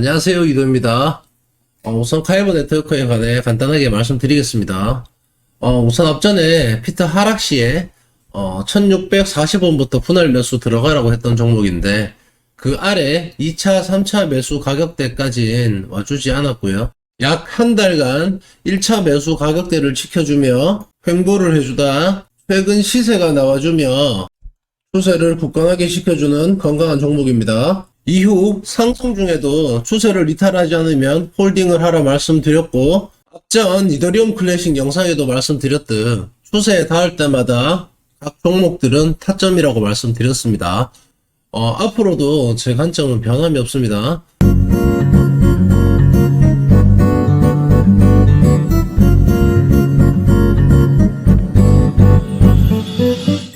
안녕하세요 이도입니다. 어, 우선 카이버 네트워크에 관해 간단하게 말씀드리겠습니다. 어, 우선 앞전에 피터 하락 시에 어, 1640원부터 분할 매수 들어가라고 했던 종목인데 그 아래 2차, 3차 매수 가격대까지는 와주지 않았고요. 약 한 달간 1차 매수 가격대를 지켜주며 횡보를 해주다 최근 시세가 나와주며 추세를 굳건하게 시켜주는 건강한 종목입니다. 이후 상승 중에도 추세를 이탈하지 않으면 홀딩을 하라 말씀드렸고 앞전 이더리움 클래식 영상에도 말씀드렸듯 추세에 닿을 때마다 각 종목들은 타점이라고 말씀드렸습니다. 어, 앞으로도 제 관점은 변함이 없습니다.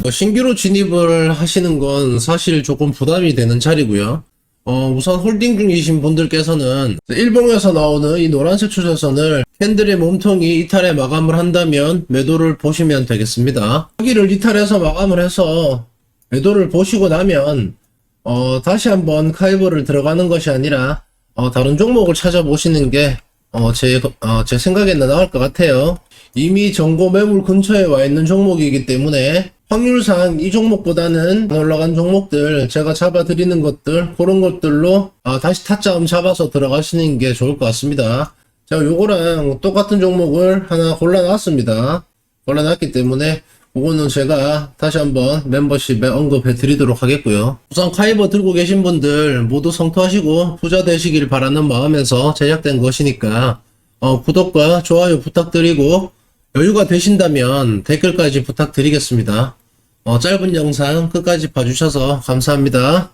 어, 신규로 진입을 하시는 건 사실 조금 부담이 되는 자리고요. 어, 우선 홀딩 중이신 분들께서는 일봉에서 나오는 이 노란색 추세선을 캔들의 몸통이 이탈에 마감을 한다면 매도를 보시면 되겠습니다. 여기를 이탈해서 마감을 해서 매도를 보시고 나면 어, 다시 한번 카이버를 들어가는 것이 아니라 어, 다른 종목을 찾아보시는 게 어, 제, 어, 제 생각에는 나을 것 같아요. 이미 정고 매물 근처에 와 있는 종목이기 때문에 확률상 이 종목보다는 안 올라간 종목들 제가 잡아드리는 것들 그런 것들로 아, 다시 타점 잡아서 들어가시는 게 좋을 것 같습니다. 제가 요거랑 똑같은 종목을 하나 골라놨습니다. 골라놨기 때문에 그거는 제가 다시 한번 멤버십에 언급해 드리도록 하겠고요. 우선 카이버 들고 계신 분들 모두 성투하시고 부자 되시길 바라는 마음에서 제작된 것이니까 어, 구독과 좋아요 부탁드리고 여유가 되신다면 댓글까지 부탁드리겠습니다. 어, 짧은 영상 끝까지 봐주셔서 감사합니다.